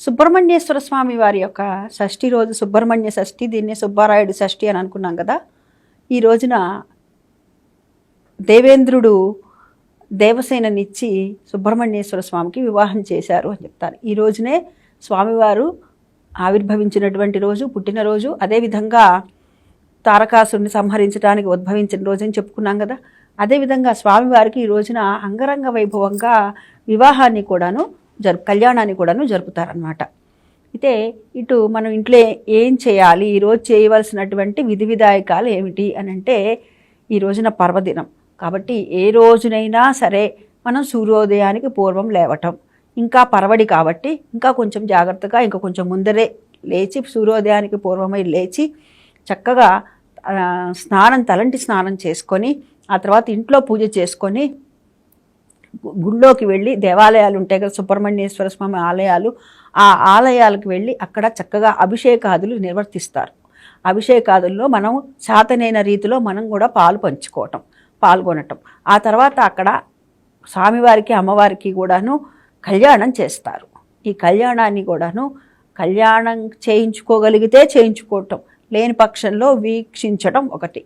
సుబ్రహ్మణ్యేశ్వర స్వామి వారి యొక్క షష్ఠి రోజు సుబ్రహ్మణ్య షష్ఠి దీన్ని సుబ్బారాయుడు షష్ఠి అని అనుకున్నాం కదా. ఈ రోజున దేవేంద్రుడు దేవసేననిచ్చి సుబ్రహ్మణ్యేశ్వర స్వామికి వివాహం చేశారు అని చెప్తారు. ఈ రోజునే స్వామివారు ఆవిర్భవించినటువంటి రోజు పుట్టినరోజు అదేవిధంగా తారకాసుని సంహరించడానికి ఉద్భవించిన రోజు అని చెప్పుకున్నాం కదా. అదేవిధంగా స్వామివారికి ఈ రోజున అంగరంగ వైభవంగా వివాహాన్ని కూడాను జరుపు కళ్యాణాన్ని కూడాను జరుపుతారనమాట అయితే ఇటు మనం ఇంట్లో ఏం చేయాలి? ఈరోజు చేయవలసినటువంటి విధి విధాయకాలు ఏమిటి అని అంటే ఈ రోజున పర్వదినం. కాబట్టి ఏ రోజునైనా సరే మనం సూర్యోదయానికి పూర్వం లేవటం. ఇంకా పర్వడి కాబట్టి ఇంకా కొంచెం జాగ్రత్తగా ఇంకా కొంచెం ముందరే లేచి సూర్యోదయానికి పూర్వమై లేచి చక్కగా స్నానం తలంటి స్నానం చేసుకొని ఆ తర్వాత ఇంట్లో పూజ చేసుకొని గుళ్ళోకి వెళ్ళి దేవాలయాలు ఉంటాయి కదా సుబ్రహ్మణ్యేశ్వర స్వామి ఆలయాలు. ఆ ఆలయాలకు వెళ్ళి అక్కడ చక్కగా అభిషేకాదులు నిర్వర్తిస్తారు. అభిషేకాదుల్లో మనం శాతనైన రీతిలో మనం కూడా పాలు పంచుకోవటం పాల్గొనటం. ఆ తర్వాత అక్కడ స్వామివారికి అమ్మవారికి కూడాను కళ్యాణం చేస్తారు. ఈ కళ్యాణాన్ని కూడాను కళ్యాణం చేయించుకోగలిగితే చేయించుకోవటం లేని పక్షంలో వీక్షించడం ఒకటి.